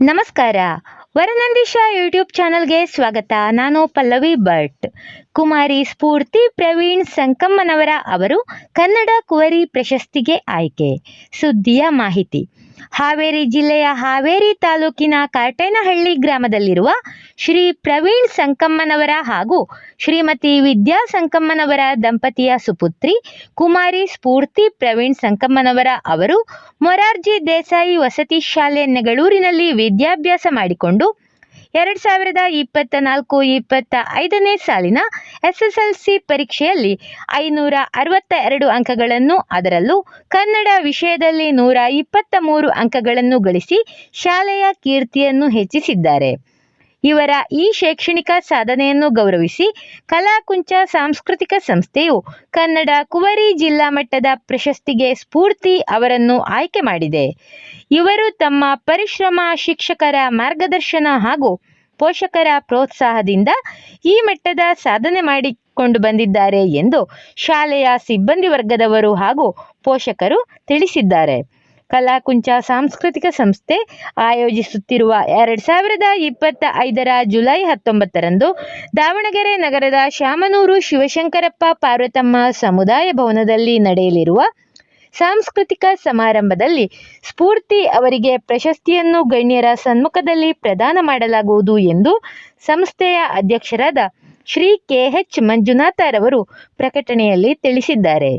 ನಮಸ್ಕಾರ. ವರನಂದೀಶ ಯೂಟ್ಯೂಬ್ ಚಾನಲ್ಗೆ ಸ್ವಾಗತ. ನಾನು ಪಲ್ಲವಿ ಭಟ್. ಕುಮಾರಿ ಸ್ಫೂರ್ತಿ ಪ್ರವೀಣ್ ಸಂಕಮ್ಮನವರ ಅವರು ಕನ್ನಡ ಕುವರಿ ಪ್ರಶಸ್ತಿಗೆ ಆಯ್ಕೆ. ಸುದ್ದಿಯ ಮಾಹಿತಿ. ಹಾವೇರಿ ಜಿಲ್ಲೆಯ ಹಾವೇರಿ ತಾಲೂಕಿನ ಕಾಟೇನಹಳ್ಳಿ ಗ್ರಾಮದಲ್ಲಿರುವ ಶ್ರೀ ಪ್ರವೀಣ್ ಸಂಕಮ್ಮನವರ ಹಾಗೂ ಶ್ರೀಮತಿ ವಿದ್ಯಾ ಸಂಕಮ್ಮನವರ ದಂಪತಿಯ ಸುಪುತ್ರಿ ಕುಮಾರಿ ಸ್ಫೂರ್ತಿ ಪ್ರವೀಣ್ ಸಂಕಮ್ಮನವರ ಅವರು ಮೊರಾರ್ಜಿ ದೇಸಾಯಿ ವಸತಿ ಶಾಲೆ ನೆಗಳೂರಿನಲ್ಲಿ ವಿದ್ಯಾಭ್ಯಾಸ ಮಾಡಿಕೊಂಡು ಎರಡು ಸಾವಿರದ ಇಪ್ಪತ್ತ ನಾಲ್ಕು, ಇಪ್ಪತ್ತ ಐದನೇ ಸಾಲಿನ ಎಸ್ಎಸ್ಎಲ್ಸಿ ಪರೀಕ್ಷೆಯಲ್ಲಿ ಐನೂರ ಅರವತ್ತ ಎರಡು ಅಂಕಗಳನ್ನು, ಅದರಲ್ಲೂ ಕನ್ನಡ ವಿಷಯದಲ್ಲಿ ನೂರ ಇಪ್ಪತ್ತ ಮೂರು ಅಂಕಗಳನ್ನು ಗಳಿಸಿ ಶಾಲೆಯ ಕೀರ್ತಿಯನ್ನು ಹೆಚ್ಚಿಸಿದ್ದಾರೆ. ಇವರ ಈ ಶೈಕ್ಷಣಿಕ ಸಾಧನೆಯನ್ನು ಗೌರವಿಸಿ ಕಲಾಕುಂಚ ಸಾಂಸ್ಕೃತಿಕ ಸಂಸ್ಥೆಯು ಕನ್ನಡ ಕುವರಿ ಜಿಲ್ಲಾ ಮಟ್ಟದ ಪ್ರಶಸ್ತಿಗೆ ಸ್ಫೂರ್ತಿ ಅವರನ್ನು ಆಯ್ಕೆ ಮಾಡಿದೆ. ಇವರು ತಮ್ಮ ಪರಿಶ್ರಮ ಶಿಕ್ಷಕರ ಮಾರ್ಗದರ್ಶನ ಹಾಗೂ ಪೋಷಕರ ಪ್ರೋತ್ಸಾಹದಿಂದ ಈ ಮಟ್ಟದ ಸಾಧನೆ ಮಾಡಿಕೊಂಡು ಬಂದಿದ್ದಾರೆ ಎಂದು ಶಾಲೆಯ ಸಿಬ್ಬಂದಿ ವರ್ಗದವರು ಹಾಗೂ ಪೋಷಕರು ತಿಳಿಸಿದ್ದಾರೆ. ಕಲಾಕುಂಚ ಸಾಂಸ್ಕೃತಿಕ ಸಂಸ್ಥೆ ಆಯೋಜಿಸುತ್ತಿರುವ ಎರಡು ಸಾವಿರದ ಇಪ್ಪತ್ತ ಐದರ ಜುಲೈ ಹತ್ತೊಂಬತ್ತರಂದು ದಾವಣಗೆರೆ ನಗರದ ಶಾಮನೂರು ಶಿವಶಂಕರಪ್ಪ ಪಾರ್ವತಮ್ಮ ಸಮುದಾಯ ಭವನದಲ್ಲಿ ನಡೆಯಲಿರುವ ಸಾಂಸ್ಕೃತಿಕ ಸಮಾರಂಭದಲ್ಲಿ ಸ್ಫೂರ್ತಿ ಅವರಿಗೆ ಪ್ರಶಸ್ತಿಯನ್ನು ಗಣ್ಯರ ಸನ್ಮುಖದಲ್ಲಿ ಪ್ರದಾನ ಮಾಡಲಾಗುವುದು ಎಂದು ಸಂಸ್ಥೆಯ ಅಧ್ಯಕ್ಷರಾದ ಶ್ರೀ ಕೆ ಎಚ್ ಮಂಜುನಾಥರವರು ಪ್ರಕಟಣೆಯಲ್ಲಿ ತಿಳಿಸಿದ್ದಾರೆ.